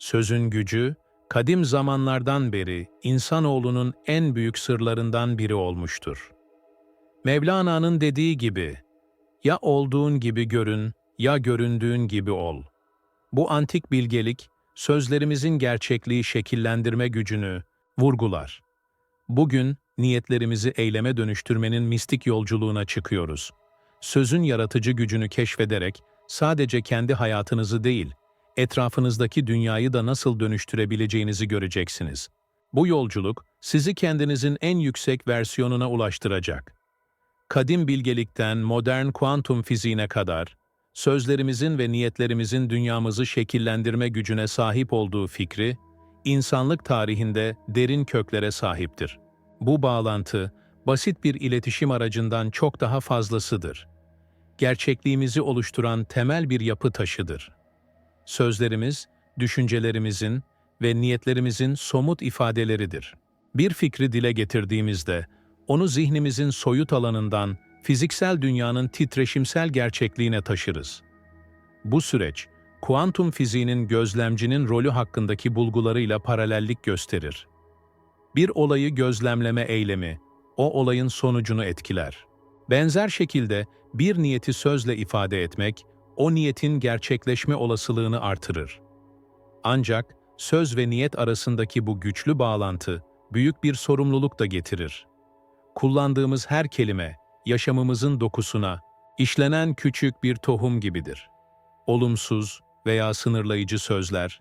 Sözün gücü, kadim zamanlardan beri insanoğlunun en büyük sırlarından biri olmuştur. Mevlana'nın dediği gibi, ya olduğun gibi görün, ya göründüğün gibi ol. Bu antik bilgelik, sözlerimizin gerçekliği şekillendirme gücünü vurgular. Bugün niyetlerimizi eyleme dönüştürmenin mistik yolculuğuna çıkıyoruz. Sözün yaratıcı gücünü keşfederek sadece kendi hayatınızı değil, etrafınızdaki dünyayı da nasıl dönüştürebileceğinizi göreceksiniz. Bu yolculuk sizi kendinizin en yüksek versiyonuna ulaştıracak. Kadim bilgelikten modern kuantum fiziğine kadar, sözlerimizin ve niyetlerimizin dünyamızı şekillendirme gücüne sahip olduğu fikri, insanlık tarihinde derin köklere sahiptir. Bu bağlantı, basit bir iletişim aracından çok daha fazlasıdır. Gerçekliğimizi oluşturan temel bir yapı taşıdır. Sözlerimiz, düşüncelerimizin ve niyetlerimizin somut ifadeleridir. Bir fikri dile getirdiğimizde, onu zihnimizin soyut alanından fiziksel dünyanın titreşimsel gerçekliğine taşırız. Bu süreç, kuantum fiziğinin gözlemcinin rolü hakkındaki bulgularıyla paralellik gösterir. Bir olayı gözlemleme eylemi, o olayın sonucunu etkiler. Benzer şekilde bir niyeti sözle ifade etmek, o niyetin gerçekleşme olasılığını artırır. Ancak söz ve niyet arasındaki bu güçlü bağlantı büyük bir sorumluluk da getirir. Kullandığımız her kelime, yaşamımızın dokusuna, işlenen küçük bir tohum gibidir. Olumsuz veya sınırlayıcı sözler,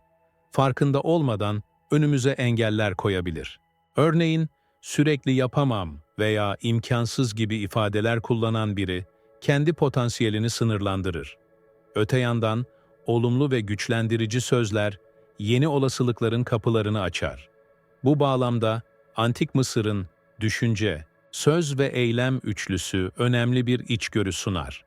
farkında olmadan önümüze engeller koyabilir. Örneğin, sürekli yapamam veya imkansız gibi ifadeler kullanan biri, kendi potansiyelini sınırlandırır. Öte yandan, olumlu ve güçlendirici sözler, yeni olasılıkların kapılarını açar. Bu bağlamda, Antik Mısır'ın düşünce, söz ve eylem üçlüsü önemli bir içgörü sunar.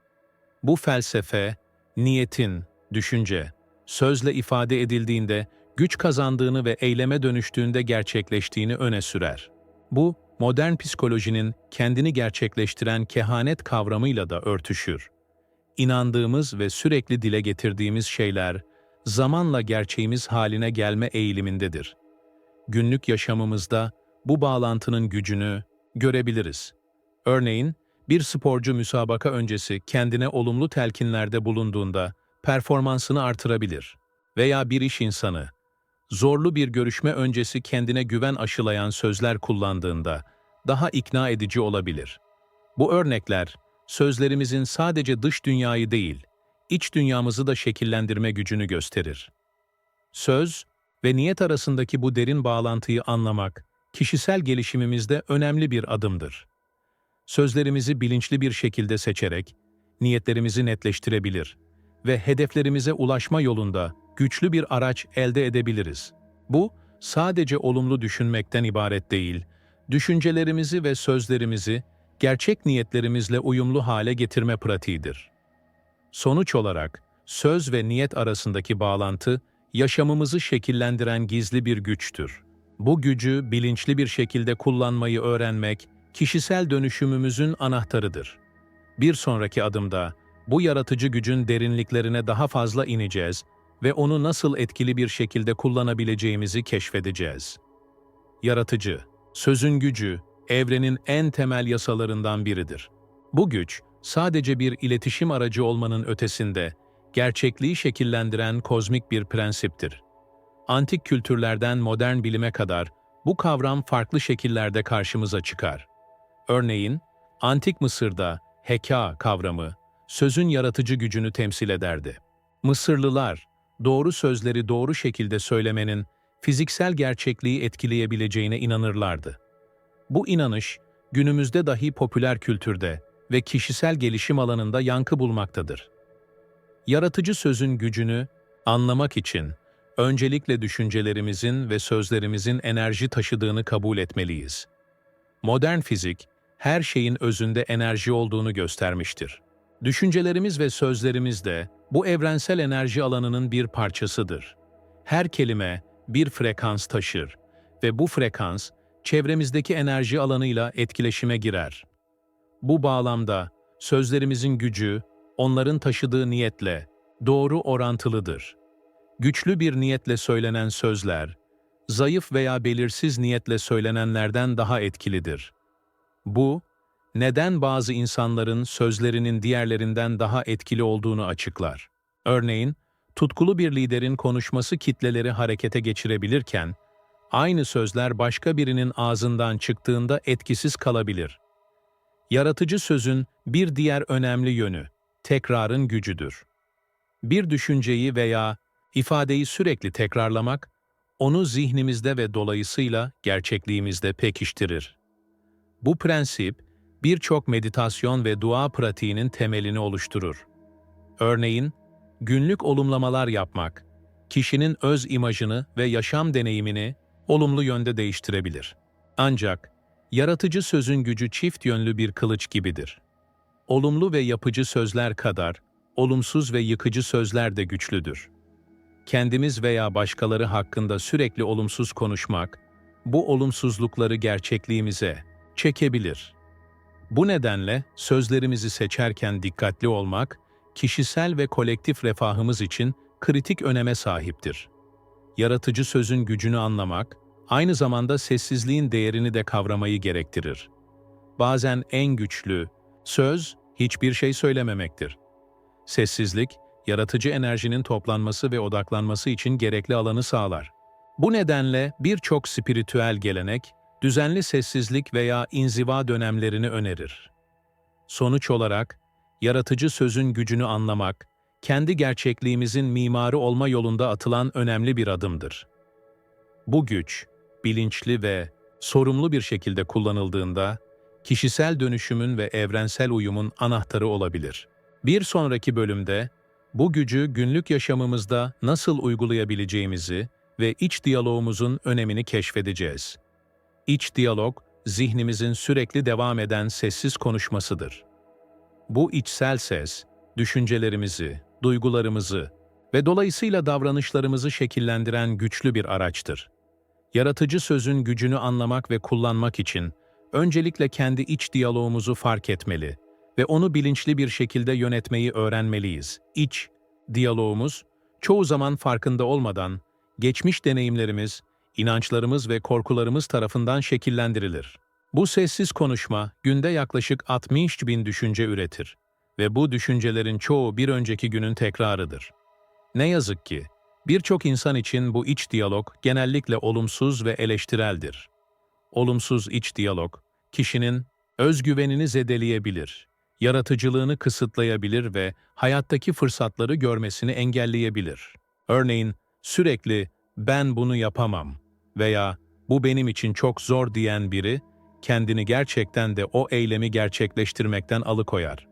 Bu felsefe, niyetin, düşünce, sözle ifade edildiğinde güç kazandığını ve eyleme dönüştüğünde gerçekleştiğini öne sürer. Bu, modern psikolojinin kendini gerçekleştiren kehanet kavramıyla da örtüşür. İnandığımız ve sürekli dile getirdiğimiz şeyler, zamanla gerçeğimiz haline gelme eğilimindedir. Günlük yaşamımızda bu bağlantının gücünü görebiliriz. Örneğin, bir sporcu müsabaka öncesi kendine olumlu telkinlerde bulunduğunda performansını artırabilir. Veya bir iş insanı, zorlu bir görüşme öncesi kendine güven aşılayan sözler kullandığında daha ikna edici olabilir. Bu örnekler, sözlerimizin sadece dış dünyayı değil, iç dünyamızı da şekillendirme gücünü gösterir. Söz ve niyet arasındaki bu derin bağlantıyı anlamak, kişisel gelişimimizde önemli bir adımdır. Sözlerimizi bilinçli bir şekilde seçerek, niyetlerimizi netleştirebilir ve hedeflerimize ulaşma yolunda güçlü bir araç elde edebiliriz. Bu, sadece olumlu düşünmekten ibaret değil, düşüncelerimizi ve sözlerimizi gerçek niyetlerimizle uyumlu hale getirme pratiğidir. Sonuç olarak, söz ve niyet arasındaki bağlantı, yaşamımızı şekillendiren gizli bir güçtür. Bu gücü bilinçli bir şekilde kullanmayı öğrenmek, kişisel dönüşümümüzün anahtarıdır. Bir sonraki adımda, bu yaratıcı gücün derinliklerine daha fazla ineceğiz ve onu nasıl etkili bir şekilde kullanabileceğimizi keşfedeceğiz. Yaratıcı, sözün gücü, evrenin en temel yasalarından biridir. Bu güç, sadece bir iletişim aracı olmanın ötesinde, gerçekliği şekillendiren kozmik bir prensiptir. Antik kültürlerden modern bilime kadar bu kavram farklı şekillerde karşımıza çıkar. Örneğin, Antik Mısır'da heka kavramı, sözün yaratıcı gücünü temsil ederdi. Mısırlılar, doğru sözleri doğru şekilde söylemenin fiziksel gerçekliği etkileyebileceğine inanırlardı. Bu inanış, günümüzde dahi popüler kültürde ve kişisel gelişim alanında yankı bulmaktadır. Yaratıcı sözün gücünü anlamak için öncelikle düşüncelerimizin ve sözlerimizin enerji taşıdığını kabul etmeliyiz. Modern fizik, her şeyin özünde enerji olduğunu göstermiştir. Düşüncelerimiz ve sözlerimiz de bu evrensel enerji alanının bir parçasıdır. Her kelime bir frekans taşır ve bu frekans çevremizdeki enerji alanıyla etkileşime girer. Bu bağlamda sözlerimizin gücü, onların taşıdığı niyetle doğru orantılıdır. Güçlü bir niyetle söylenen sözler, zayıf veya belirsiz niyetle söylenenlerden daha etkilidir. Bu, neden bazı insanların sözlerinin diğerlerinden daha etkili olduğunu açıklar. Örneğin, tutkulu bir liderin konuşması kitleleri harekete geçirebilirken, aynı sözler başka birinin ağzından çıktığında etkisiz kalabilir. Yaratıcı sözün bir diğer önemli yönü, tekrarın gücüdür. Bir düşünceyi veya ifadeyi sürekli tekrarlamak, onu zihnimizde ve dolayısıyla gerçekliğimizde pekiştirir. Bu prensip, birçok meditasyon ve dua pratiğinin temelini oluşturur. Örneğin, günlük olumlamalar yapmak, kişinin öz imajını ve yaşam deneyimini olumlu yönde değiştirebilir. Ancak, yaratıcı sözün gücü çift yönlü bir kılıç gibidir. Olumlu ve yapıcı sözler kadar, olumsuz ve yıkıcı sözler de güçlüdür. Kendimiz veya başkaları hakkında sürekli olumsuz konuşmak, bu olumsuzlukları gerçekliğimize çekebilir. Bu nedenle sözlerimizi seçerken dikkatli olmak, kişisel ve kolektif refahımız için kritik öneme sahiptir. Yaratıcı sözün gücünü anlamak, aynı zamanda sessizliğin değerini de kavramayı gerektirir. Bazen en güçlü, söz, hiçbir şey söylememektir. Sessizlik, yaratıcı enerjinin toplanması ve odaklanması için gerekli alanı sağlar. Bu nedenle birçok spiritüel gelenek, düzenli sessizlik veya inziva dönemlerini önerir. Sonuç olarak, yaratıcı sözün gücünü anlamak, kendi gerçekliğimizin mimarı olma yolunda atılan önemli bir adımdır. Bu güç, bilinçli ve sorumlu bir şekilde kullanıldığında, kişisel dönüşümün ve evrensel uyumun anahtarı olabilir. Bir sonraki bölümde, bu gücü günlük yaşamımızda nasıl uygulayabileceğimizi ve iç diyalogumuzun önemini keşfedeceğiz. İç diyalog, zihnimizin sürekli devam eden sessiz konuşmasıdır. Bu içsel ses, düşüncelerimizi, duygularımızı ve dolayısıyla davranışlarımızı şekillendiren güçlü bir araçtır. Yaratıcı sözün gücünü anlamak ve kullanmak için öncelikle kendi iç diyalogumuzu fark etmeli ve onu bilinçli bir şekilde yönetmeyi öğrenmeliyiz. İç diyalogumuz çoğu zaman farkında olmadan geçmiş deneyimlerimiz, inançlarımız ve korkularımız tarafından şekillendirilir. Bu sessiz konuşma günde yaklaşık 60 bin düşünce üretir ve bu düşüncelerin çoğu bir önceki günün tekrarıdır. Ne yazık ki, birçok insan için bu iç diyalog genellikle olumsuz ve eleştireldir. Olumsuz iç diyalog, kişinin özgüvenini zedeleyebilir, yaratıcılığını kısıtlayabilir ve hayattaki fırsatları görmesini engelleyebilir. Örneğin, sürekli ben bunu yapamam veya bu benim için çok zor diyen biri, kendini gerçekten de o eylemi gerçekleştirmekten alıkoyar.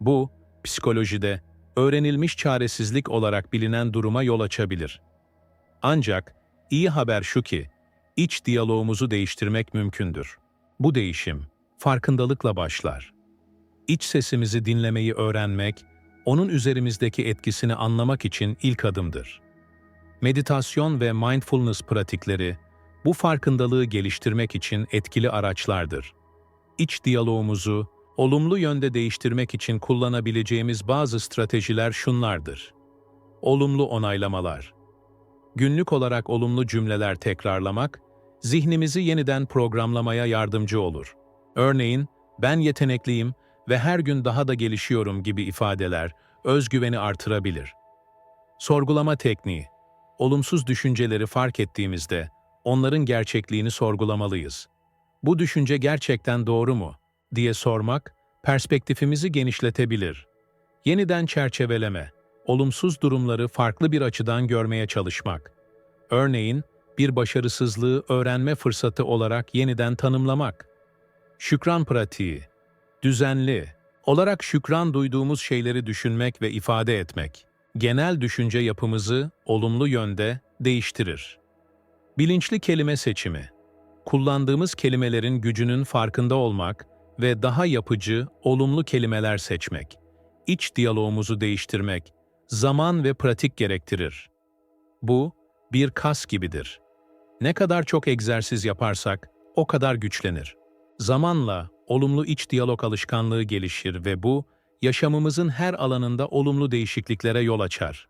Bu, psikolojide öğrenilmiş çaresizlik olarak bilinen duruma yol açabilir. Ancak iyi haber şu ki, iç diyalogumuzu değiştirmek mümkündür. Bu değişim, farkındalıkla başlar. İç sesimizi dinlemeyi öğrenmek, onun üzerimizdeki etkisini anlamak için ilk adımdır. Meditasyon ve mindfulness pratikleri, bu farkındalığı geliştirmek için etkili araçlardır. İç diyalogumuzu, olumlu yönde değiştirmek için kullanabileceğimiz bazı stratejiler şunlardır. Olumlu onaylamalar. Günlük olarak olumlu cümleler tekrarlamak, zihnimizi yeniden programlamaya yardımcı olur. Örneğin, ben yetenekliyim ve her gün daha da gelişiyorum gibi ifadeler özgüveni artırabilir. Sorgulama tekniği. Olumsuz düşünceleri fark ettiğimizde onların gerçekliğini sorgulamalıyız. Bu düşünce gerçekten doğru mu? Diye sormak, perspektifimizi genişletebilir. Yeniden çerçeveleme, olumsuz durumları farklı bir açıdan görmeye çalışmak. Örneğin, bir başarısızlığı öğrenme fırsatı olarak yeniden tanımlamak. Şükran pratiği, düzenli olarak şükran duyduğumuz şeyleri düşünmek ve ifade etmek, genel düşünce yapımızı olumlu yönde değiştirir. Bilinçli kelime seçimi, kullandığımız kelimelerin gücünün farkında olmak ve daha yapıcı, olumlu kelimeler seçmek, iç diyalogumuzu değiştirmek, zaman ve pratik gerektirir. Bu, bir kas gibidir. Ne kadar çok egzersiz yaparsak, o kadar güçlenir. Zamanla olumlu iç diyalog alışkanlığı gelişir ve bu, yaşamımızın her alanında olumlu değişikliklere yol açar.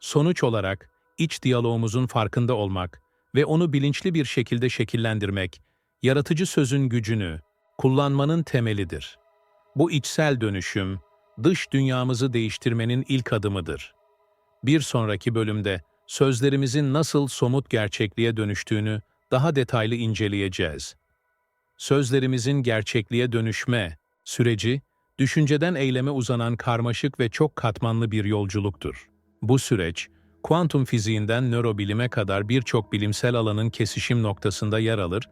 Sonuç olarak, iç diyalogumuzun farkında olmak ve onu bilinçli bir şekilde şekillendirmek, yaratıcı sözün gücünü, kullanmanın temelidir. Bu içsel dönüşüm, dış dünyamızı değiştirmenin ilk adımıdır. Bir sonraki bölümde sözlerimizin nasıl somut gerçekliğe dönüştüğünü daha detaylı inceleyeceğiz. Sözlerimizin gerçekliğe dönüşme süreci, düşünceden eyleme uzanan karmaşık ve çok katmanlı bir yolculuktur. Bu süreç, kuantum fiziğinden nörobilime kadar birçok bilimsel alanın kesişim noktasında yer alır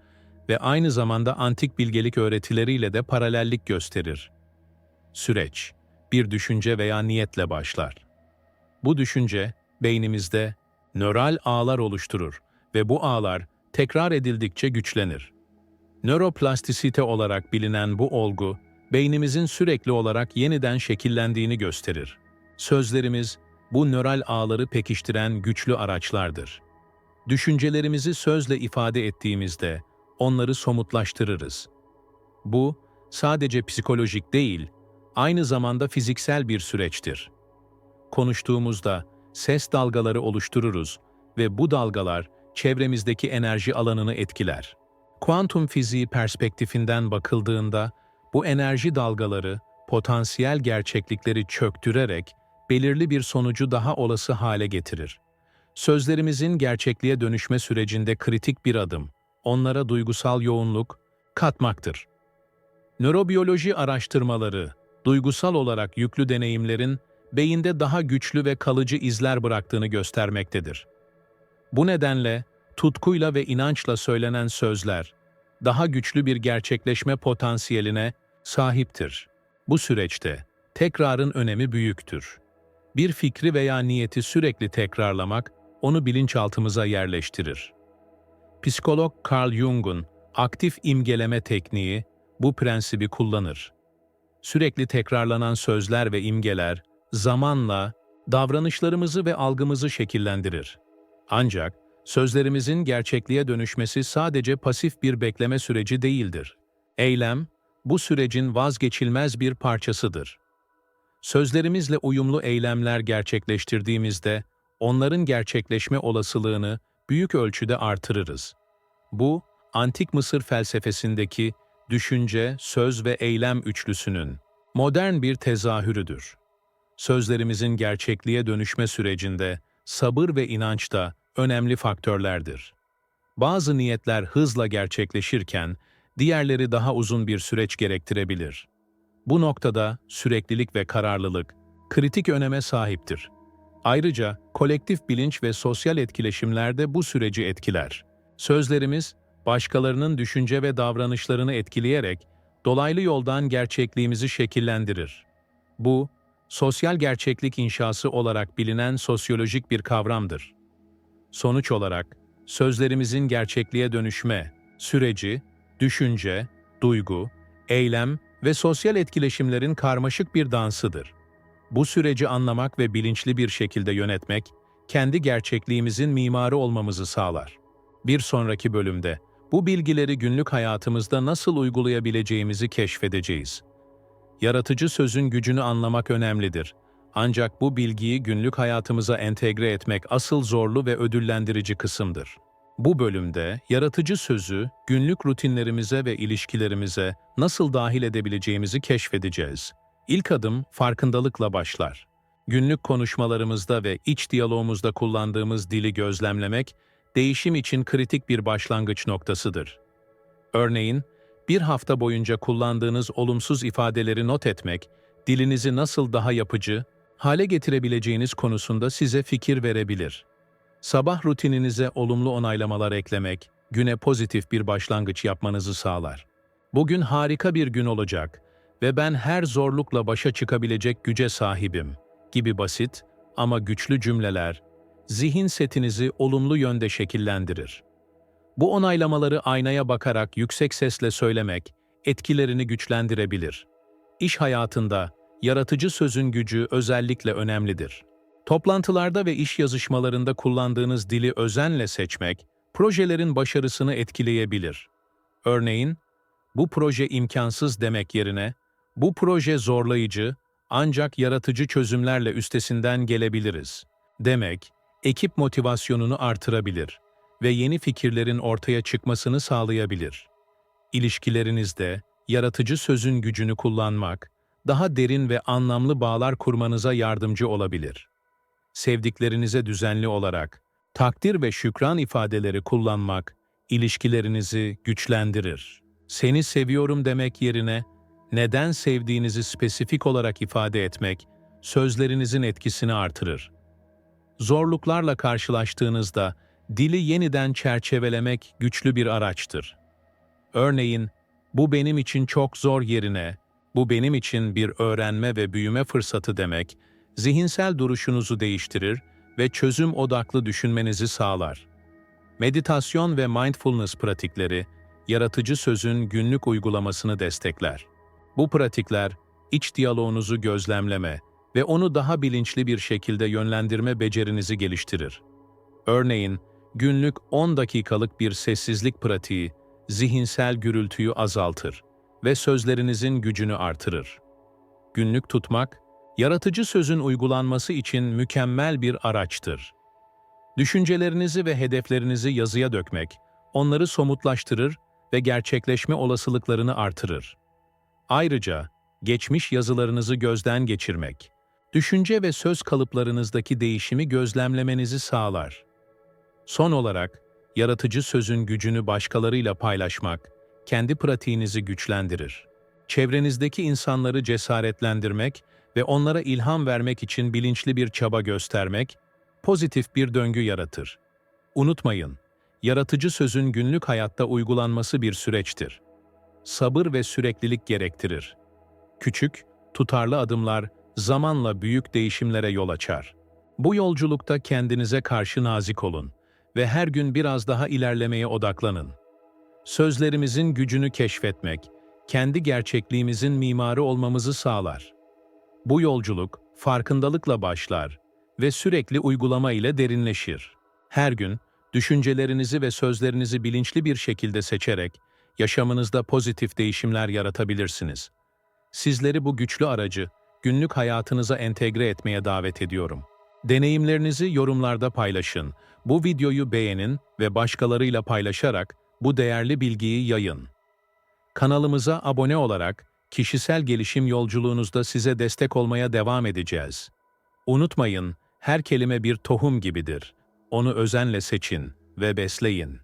ve aynı zamanda antik bilgelik öğretileriyle de paralellik gösterir. Süreç, bir düşünce veya niyetle başlar. Bu düşünce, beynimizde nöral ağlar oluşturur ve bu ağlar tekrar edildikçe güçlenir. Nöroplastisite olarak bilinen bu olgu, beynimizin sürekli olarak yeniden şekillendiğini gösterir. Sözlerimiz, bu nöral ağları pekiştiren güçlü araçlardır. Düşüncelerimizi sözle ifade ettiğimizde, onları somutlaştırırız. Bu, sadece psikolojik değil, aynı zamanda fiziksel bir süreçtir. Konuştuğumuzda ses dalgaları oluştururuz ve bu dalgalar çevremizdeki enerji alanını etkiler. Kuantum fiziği perspektifinden bakıldığında bu enerji dalgaları potansiyel gerçeklikleri çöktürerek belirli bir sonucu daha olası hale getirir. Sözlerimizin gerçekliğe dönüşme sürecinde kritik bir adım, onlara duygusal yoğunluk katmaktır. Nörobiyoloji araştırmaları, duygusal olarak yüklü deneyimlerin beyinde daha güçlü ve kalıcı izler bıraktığını göstermektedir. Bu nedenle tutkuyla ve inançla söylenen sözler daha güçlü bir gerçekleşme potansiyeline sahiptir. Bu süreçte tekrarın önemi büyüktür. Bir fikri veya niyeti sürekli tekrarlamak onu bilinçaltımıza yerleştirir. Psikolog Carl Jung'un aktif imgeleme tekniği bu prensibi kullanır. Sürekli tekrarlanan sözler ve imgeler zamanla davranışlarımızı ve algımızı şekillendirir. Ancak sözlerimizin gerçekliğe dönüşmesi sadece pasif bir bekleme süreci değildir. Eylem, bu sürecin vazgeçilmez bir parçasıdır. Sözlerimizle uyumlu eylemler gerçekleştirdiğimizde, onların gerçekleşme olasılığını büyük ölçüde artırırız. Bu, Antik Mısır felsefesindeki düşünce, söz ve eylem üçlüsünün modern bir tezahürüdür. Sözlerimizin gerçekliğe dönüşme sürecinde sabır ve inanç da önemli faktörlerdir. Bazı niyetler hızla gerçekleşirken, diğerleri daha uzun bir süreç gerektirebilir. Bu noktada süreklilik ve kararlılık kritik öneme sahiptir. Ayrıca kolektif bilinç ve sosyal etkileşimler de bu süreci etkiler. Sözlerimiz, başkalarının düşünce ve davranışlarını etkileyerek dolaylı yoldan gerçekliğimizi şekillendirir. Bu, sosyal gerçeklik inşası olarak bilinen sosyolojik bir kavramdır. Sonuç olarak, sözlerimizin gerçekliğe dönüşme süreci, düşünce, duygu, eylem ve sosyal etkileşimlerin karmaşık bir dansıdır. Bu süreci anlamak ve bilinçli bir şekilde yönetmek, kendi gerçekliğimizin mimarı olmamızı sağlar. Bir sonraki bölümde, bu bilgileri günlük hayatımızda nasıl uygulayabileceğimizi keşfedeceğiz. Yaratıcı sözün gücünü anlamak önemlidir. Ancak bu bilgiyi günlük hayatımıza entegre etmek asıl zorlu ve ödüllendirici kısımdır. Bu bölümde yaratıcı sözü günlük rutinlerimize ve ilişkilerimize nasıl dahil edebileceğimizi keşfedeceğiz. İlk adım farkındalıkla başlar. Günlük konuşmalarımızda ve iç diyalogumuzda kullandığımız dili gözlemlemek, değişim için kritik bir başlangıç noktasıdır. Örneğin, bir hafta boyunca kullandığınız olumsuz ifadeleri not etmek, dilinizi nasıl daha yapıcı, hale getirebileceğiniz konusunda size fikir verebilir. Sabah rutininize olumlu onaylamalar eklemek, güne pozitif bir başlangıç yapmanızı sağlar. Bugün harika bir gün olacak ve ben her zorlukla başa çıkabilecek güce sahibim gibi basit ama güçlü cümleler, zihin setinizi olumlu yönde şekillendirir. Bu onaylamaları aynaya bakarak yüksek sesle söylemek, etkilerini güçlendirebilir. İş hayatında, yaratıcı sözün gücü özellikle önemlidir. Toplantılarda ve iş yazışmalarında kullandığınız dili özenle seçmek, projelerin başarısını etkileyebilir. Örneğin, bu proje imkansız demek yerine, bu proje zorlayıcı, ancak yaratıcı çözümlerle üstesinden gelebiliriz demek, ekip motivasyonunu artırabilir ve yeni fikirlerin ortaya çıkmasını sağlayabilir. İlişkilerinizde yaratıcı sözün gücünü kullanmak, daha derin ve anlamlı bağlar kurmanıza yardımcı olabilir. Sevdiklerinize düzenli olarak takdir ve şükran ifadeleri kullanmak ilişkilerinizi güçlendirir. Seni seviyorum demek yerine neden sevdiğinizi spesifik olarak ifade etmek sözlerinizin etkisini artırır. Zorluklarla karşılaştığınızda dili yeniden çerçevelemek güçlü bir araçtır. Örneğin, bu benim için çok zor yerine, bu benim için bir öğrenme ve büyüme fırsatı demek, zihinsel duruşunuzu değiştirir ve çözüm odaklı düşünmenizi sağlar. Meditasyon ve mindfulness pratikleri, yaratıcı sözün günlük uygulamasını destekler. Bu pratikler, iç diyaloğunuzu gözlemleme ve onu daha bilinçli bir şekilde yönlendirme becerinizi geliştirir. Örneğin, günlük 10 dakikalık bir sessizlik pratiği, zihinsel gürültüyü azaltır ve sözlerinizin gücünü artırır. Günlük tutmak, yaratıcı sözün uygulanması için mükemmel bir araçtır. Düşüncelerinizi ve hedeflerinizi yazıya dökmek, onları somutlaştırır ve gerçekleşme olasılıklarını artırır. Ayrıca, geçmiş yazılarınızı gözden geçirmek, düşünce ve söz kalıplarınızdaki değişimi gözlemlemenizi sağlar. Son olarak, yaratıcı sözün gücünü başkalarıyla paylaşmak, kendi pratiğinizi güçlendirir. Çevrenizdeki insanları cesaretlendirmek ve onlara ilham vermek için bilinçli bir çaba göstermek, pozitif bir döngü yaratır. Unutmayın, yaratıcı sözün günlük hayatta uygulanması bir süreçtir. Sabır ve süreklilik gerektirir. Küçük, tutarlı adımlar zamanla büyük değişimlere yol açar. Bu yolculukta kendinize karşı nazik olun ve her gün biraz daha ilerlemeye odaklanın. Sözlerimizin gücünü keşfetmek, kendi gerçekliğimizin mimarı olmamızı sağlar. Bu yolculuk farkındalıkla başlar ve sürekli uygulama ile derinleşir. Her gün düşüncelerinizi ve sözlerinizi bilinçli bir şekilde seçerek yaşamınızda pozitif değişimler yaratabilirsiniz. Sizleri bu güçlü aracı günlük hayatınıza entegre etmeye davet ediyorum. Deneyimlerinizi yorumlarda paylaşın. Bu videoyu beğenin ve başkalarıyla paylaşarak bu değerli bilgiyi yayın. Kanalımıza abone olarak kişisel gelişim yolculuğunuzda size destek olmaya devam edeceğiz. Unutmayın, her kelime bir tohum gibidir. Onu özenle seçin ve besleyin.